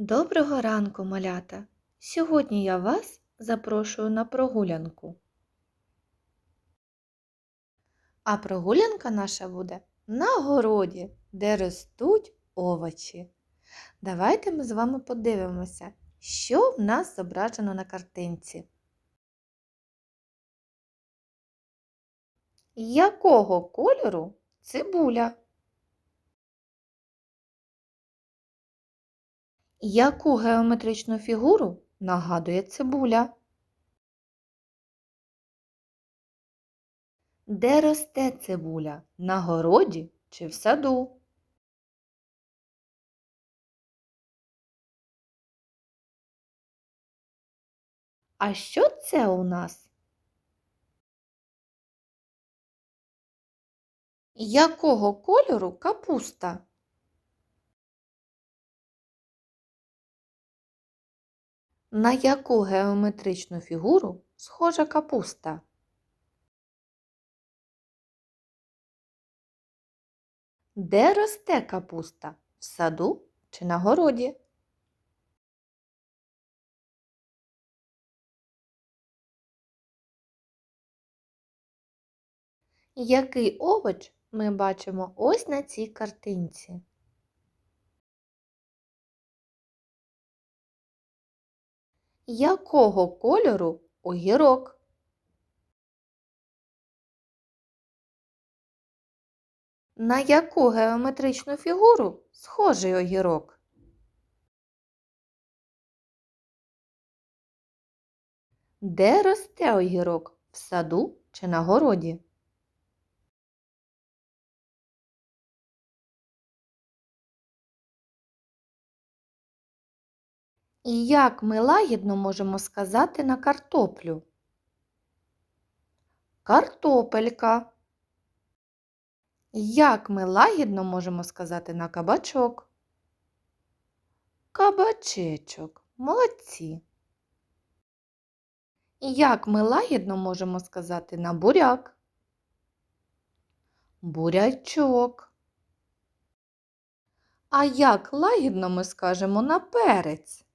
Доброго ранку, малята! Сьогодні я вас запрошую на прогулянку. А прогулянка наша буде на городі, де ростуть овочі. Давайте ми з вами подивимося, що в нас зображено на картинці. Якого кольору цибуля? Яку геометричну фігуру нагадує цибуля? Де росте цибуля? На городі чи в саду? А що це у нас? Якого кольору капуста? На яку геометричну фігуру схожа капуста? Де росте капуста? В саду чи на городі? Який овоч ми бачимо ось на цій картинці? Якого кольору огірок? На яку геометричну фігуру схожий огірок? Де росте огірок? В саду чи на городі? І як ми лагідно можемо сказати на картоплю? Картопелька. Як ми лагідно можемо сказати на кабачок? Кабачечок. Молодці. Як ми лагідно можемо сказати на буряк? Бурячок. А як лагідно ми скажемо на перець?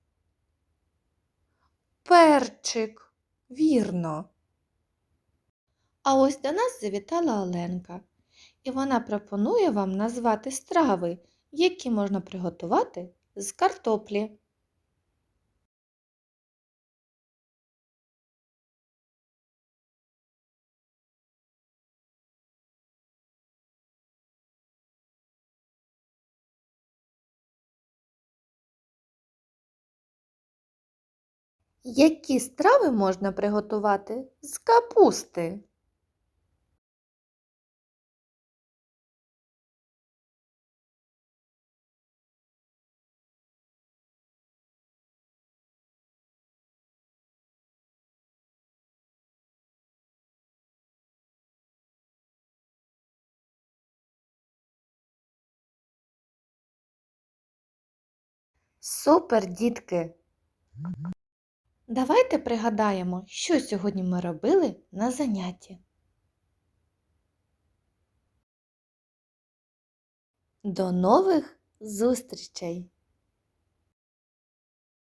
Перчик, вірно. А ось до нас завітала Оленка, і вона пропонує вам назвати страви, які можна приготувати з картоплі. Які страви можна приготувати з капусти? Супер, дітки! Давайте пригадаємо, що сьогодні ми робили на занятті. До нових зустрічей!